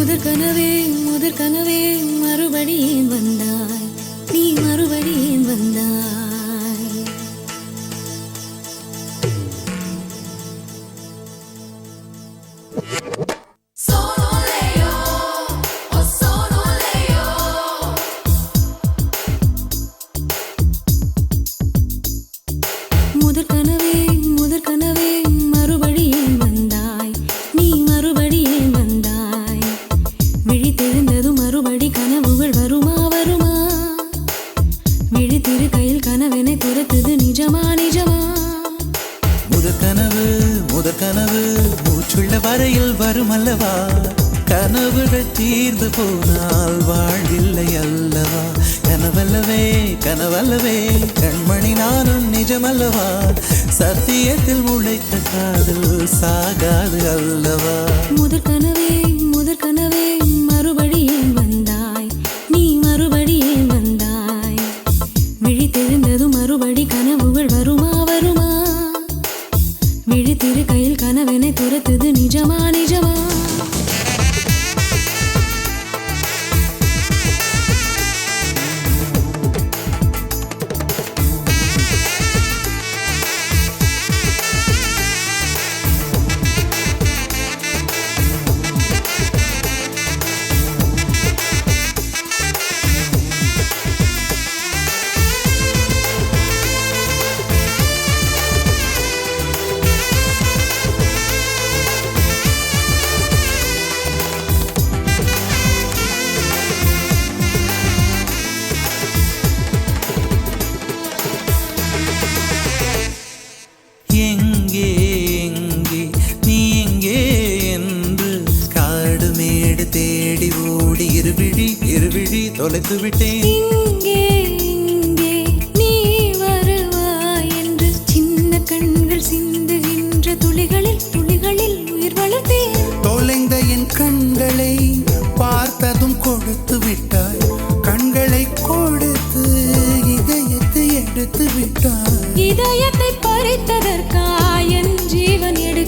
முதற் கனவே முதற் கனவே மறுபடியும் வந்தாய்? நீ மறுபடியும் வந்தாய்? முதற் கனவே விழித்தெழுந்ததும் மறுபடி கனவுகள் வருமா வருமா? விழித்திரு கையில் கனவெனை துரத்துது நிஜமா நிஜமா? முதற் கனவு முதற் கனவு மூச்சுள்ள வரையில் வரும் அல்லவா? கனவுகள் தீர்ந்து போனால் வாழ்வில்லை அல்லவா? கனவல்லவே கனவல்லவே கண்மணி நானும் நிஜமல்லவா? சத்தியத்தில் முளைத்த காதல் சாகாது அல்லவா? முதற் கனவே முதற் கனவே விழித்திரு கையில் கனவினை துரத்துது நிஜமா நிஜமா. தொலைத்து விட்டேன். இங்கே இங்கே நீ வருவாய் என்று சின்ன கண்கள் சிந்துகின்ற துளிகளில் துளிகளில் உயிர் வளர்த்தேன். தொலைந்த என் கண்களை பார்த்ததும் கொடுத்து விட்டாய். கண்களை கொடுத்து இதயத்தை எடுத்து விட்டாய். இதயத்தை பறித்ததற்காய் என் ஜீவன் எடுக்கிறாய்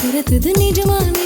விழித்திருக்கையில் நிஜமான.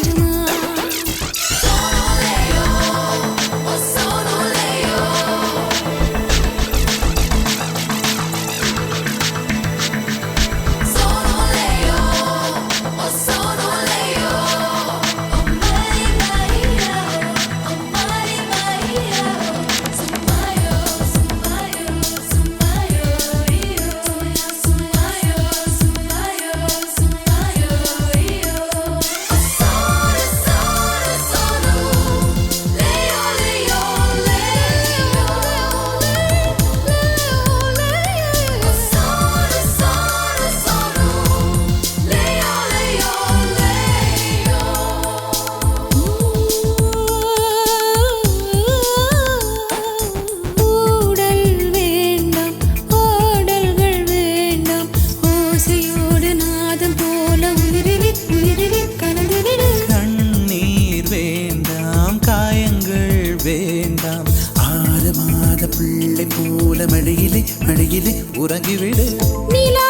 மாத பிள்ளை போல மழையிலே மழையிலே உறங்கிவிடு. நிலா